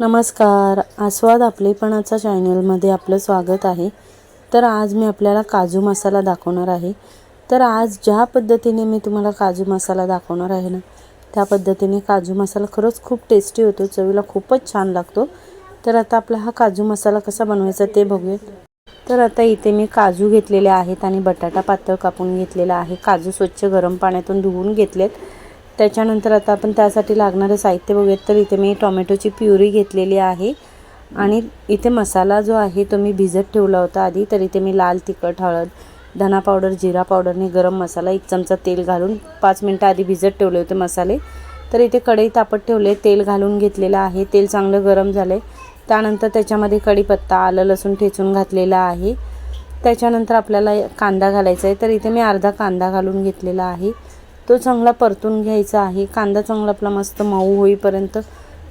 नमस्कार. आस्वाद आपलेपणाचा चॅनलमध्ये आपलं स्वागत आहे. तर आज मी आपल्याला काजू मसाला दाखवणार आहे. तर आज ज्या पद्धतीने मी तुम्हाला काजू मसाला दाखवणार आहे ना त्या पद्धतीने काजू मसाला खरंच खूप टेस्टी होतो चवीला खूपच छान लागतो. तर आता आपला हा काजू मसाला कसा बनवायचा ते बघूयात. तर आता इथे मी काजू घेतलेले आहेत आणि बटाटा पातळ कापून घेतलेला आहे. काजू स्वच्छ गरम पाण्यातून धुवून घेतलेत. त्याच्यानंतर आता आपण त्यासाठी लागणारं साहित्य बघूयात. तर इथे मी टोमॅटोची प्युरी घेतलेली आहे. आणि इथे मसाला जो आहे तो मी भिजत ठेवला होता आधी. तर इथे मी लाल तिखट हळद धना पावडर जिरा पावडरने गरम मसाला एक चमचा तेल घालून पाच मिनटं आधी भिजत ठेवले होते मसाले. तर इथे कढई तापत ठेवले तेल घालून घेतलेलं आहे. तेल चांगलं गरम झालं त्यानंतर त्याच्यामध्ये कढीपत्ता आलं लसूण ठेचून घातलेला आहे. त्याच्यानंतर आपल्याला कांदा घालायचा आहे. तर इथे मी अर्धा कांदा घालून घेतलेला आहे. तो चांगला परतून घ्यायचा आहे. कांदा चांगला आपला मस्त मऊ होईपर्यंत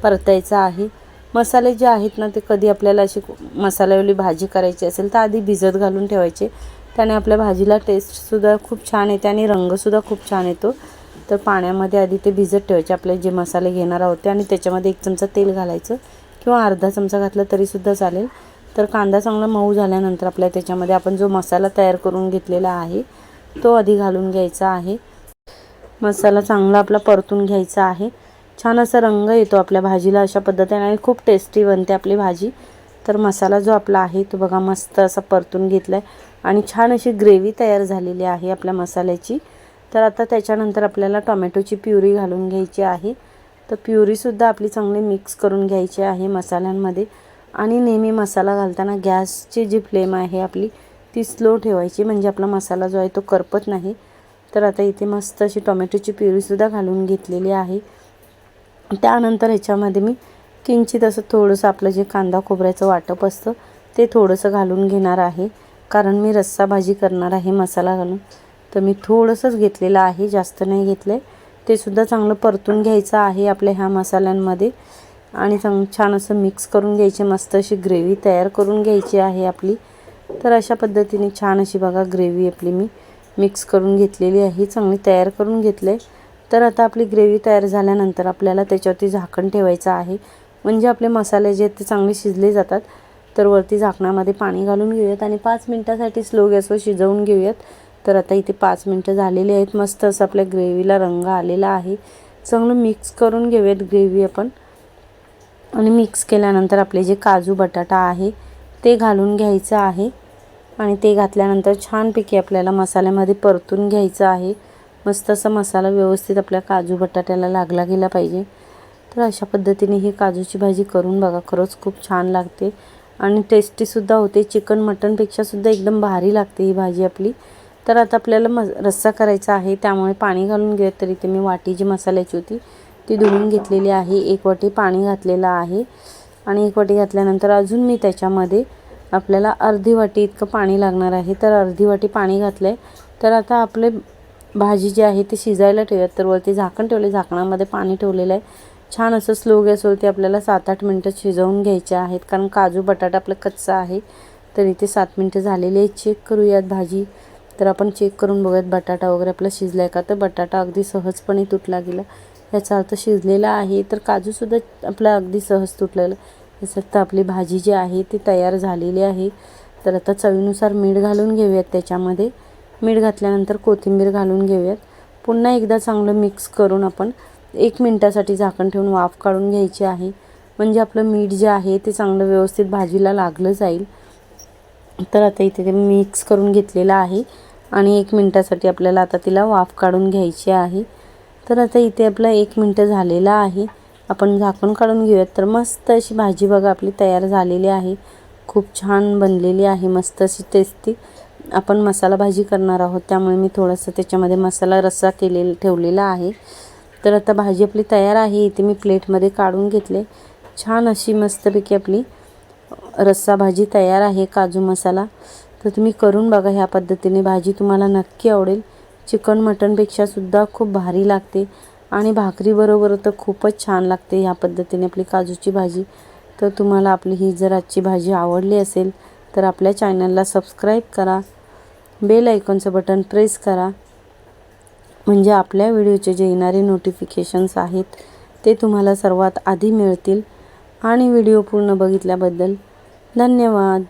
परतायचा आहे. मसाले जे आहेत ना ते कधी आपल्याला अशी मसाल्यावली भाजी करायची असेल तर आधी भिजत घालून ठेवायचे. त्याने आपल्या भाजीला टेस्टसुद्धा खूप छान येते आणि रंगसुद्धा खूप छान येतो. तर पाण्यामध्ये आधी ते भिजत ठेवायचे. आपले जे मसाले घेणार आहोत ते आणि त्याच्यामध्ये एक चमचा तेल घालायचं किंवा अर्धा चमचा घातला तरीसुद्धा चालेल. तर कांदा चांगला मऊ झाल्यानंतर आपल्या त्याच्यामध्ये आपण जो मसाला तयार करून घेतलेला आहे तो आधी घालून घ्यायचा आहे. मसाला चांगला आपला परतून घ्यायचा आहे. छान असा रंग येतो आपल्या भाजीला अशा पद्धतीने आणि खूप टेस्टी बनते आपली भाजी. तर मसाला जो आपला आहे तो बघा मस्त असा परतून घेतला आहे आणि छान अशी ग्रेव्ही तयार झालेली आहे आपल्या मसाल्याची. तर आता त्याच्यानंतर आपल्याला टोमॅटोची प्युरी घालून घ्यायची आहे. तर प्युरीसुद्धा आपली चांगली मिक्स करून घ्यायची आहे मसाल्यांमध्ये. आणि नेहमी मसाला घालताना गॅसची जी फ्लेम आहे आपली ती स्लो ठेवायची. म्हणजे आपला मसाला जो आहे तो करपत नाही. तर आता इथे मस्त अशी टोमॅटोची प्युरीसुद्धा घालून घेतलेली आहे. त्यानंतर ह्याच्यामध्ये मी किंचित असं थोडंसं आपलं जे कांदा खोबऱ्याचं वाटप असतं ते थोडंसं घालून घेणार आहे. कारण मी रस्सा भाजी करणार आहे मसाला घालून. तर मी थोडंसंच घेतलेलं आहे जास्त नाही घेतलं आहे ते सुद्धा चांगलं परतून घ्यायचं आहे आपल्या ह्या मसाल्यांमध्ये. आणि चांग छान असं मिक्स करून घ्यायचे मस्त अशी ग्रेव्ही तयार करून घ्यायची आहे आपली. तर अशा पद्धतीने छान अशी बघा ग्रेव्ही आपली मी मिक्स करून घेतलेली आहे. चांगली तयार करून घेतलं आहे तर आता आपली ग्रेव्ही तयार झाल्यानंतर आपल्याला त्याच्यावरती झाकण ठेवायचं आहे. म्हणजे आपले मसाले जे आहेत ते चांगले शिजले जातात. तर वरती झाकणामध्ये पाणी घालून घेऊयात आणि पाच मिनटासाठी स्लो गॅसवर शिजवून घेऊयात. तर आता इथे पाच मिनटं झालेली आहेत. मस्त असं आपल्या ग्रेव्हीला रंग आलेला आहे. चांगलं मिक्स करून घेऊयात ग्रेव्ही आपण. आणि मिक्स केल्यानंतर आपले जे काजू बटाटा आहे ते घालून घ्यायचं आहे. आणि ते घातल्यानंतर छानपैकी आपल्याला मसाल्यामध्ये परतून घ्यायचं आहे. मस्त असा मसाला व्यवस्थित आपल्या काजू बटाट्याला लागला गेला पाहिजे. तर अशा पद्धतीने ही काजूची भाजी करून बघा खरंच खूप छान लागते. आणि टेस्टीसुद्धा होते. चिकन मटनपेक्षासुद्धा एकदम भारी लागते ही भाजी आपली. तर आता आपल्याला म रस्सा करायचा आहे. त्यामुळे पाणी घालून घेत तरी ते मी वाटी जी मसाल्याची होती ती धुवून घेतलेली आहे. एक वाटी पाणी घातलेलं आहे. आणि एक वाटी घातल्यानंतर अजून मी त्याच्यामध्ये आपल्याला अर्धी वाटी इतकं पाणी लागणार आहे. तर अर्धी वाटी पाणी घातलं आहे तर आता आपले भाजी जी आहे ती शिजायला ठेवूयात. तर वरती झाकण ठेवले झाकणामध्ये पाणी ठेवलेलं आहे. छान असं स्लो गॅसवरती आपल्याला सात आठ मिनटं शिजवून घ्यायचे आहेत. कारण काजू बटाटा आपलं कच्चा आहे. तर इथे सात मिनटं झालेली आहे चेक करूयात भाजी. तर आपण चेक करून बघूयात बटाटा वगैरे आपला शिजला आहे का? तर बटाटा अगदी सहजपणे तुटला गेला. याचा अर्थ शिजलेला आहे. तर काजूसुद्धा आपला अगदी सहज तुटलेलं. तसं तर आपली भाजी जी आहे ती तयार झालेली आहे. तर आता चवीनुसार मीठ घालून घेऊयात त्याच्यामध्ये. मीठ घातल्यानंतर कोथिंबीर घालून घेऊयात. पुन्हा एकदा चांगलं मिक्स करून आपण एक मिनटासाठी झाकण ठेवून वाफ काढून घ्यायची आहे. म्हणजे आपलं मीठ जे आहे ते चांगलं व्यवस्थित भाजीला लागलं जाईल. तर आता इथे ते मिक्स करून घेतलेलं आहे. आणि एक मिनटासाठी आपल्याला आता तिला वाफ काढून घ्यायची आहे. तर आता इथे आपलं एक मिनटं झालेलं आहे. आपण झाकण काढून घेऊयात. तर मस्त अशी भाजी बघा आपली तयार झालेली आहे. खूप छान बनलेली आहे मस्त अशी टेस्टी आपण मसाला भाजी करणार आहोत त्यामुळे मी थोडंसं त्याच्यामध्ये मसाला रस्सा केलेला ठेवलेला आहे. तर आता भाजी आपली तयार आहे इथे मी प्लेटमध्ये काढून घेतले. छान अशी मस्तपैकी आपली रस्सा भाजी तयार आहे काजू मसाला. तर तुम्ही करून बघा ह्या पद्धतीने भाजी तुम्हाला नक्की आवडेल. चिकन मटनपेक्षासुद्धा खूप भारी लागते. आणि भाकरीबरोबर तर खूपच छान लागते ह्या पद्धतीने आपली काजूची भाजी. तर तुम्हाला आपली ही जर आजची भाजी आवडली असेल तर आपल्या चॅनलला सबस्क्राईब करा. बेल आयकॉनचं बटन प्रेस करा. म्हणजे आपल्या व्हिडिओचे जे येणारे नोटिफिकेशन्स आहेत ते तुम्हाला सर्वात आधी मिळतील. आणि व्हिडिओ पूर्ण बघितल्याबद्दल धन्यवाद.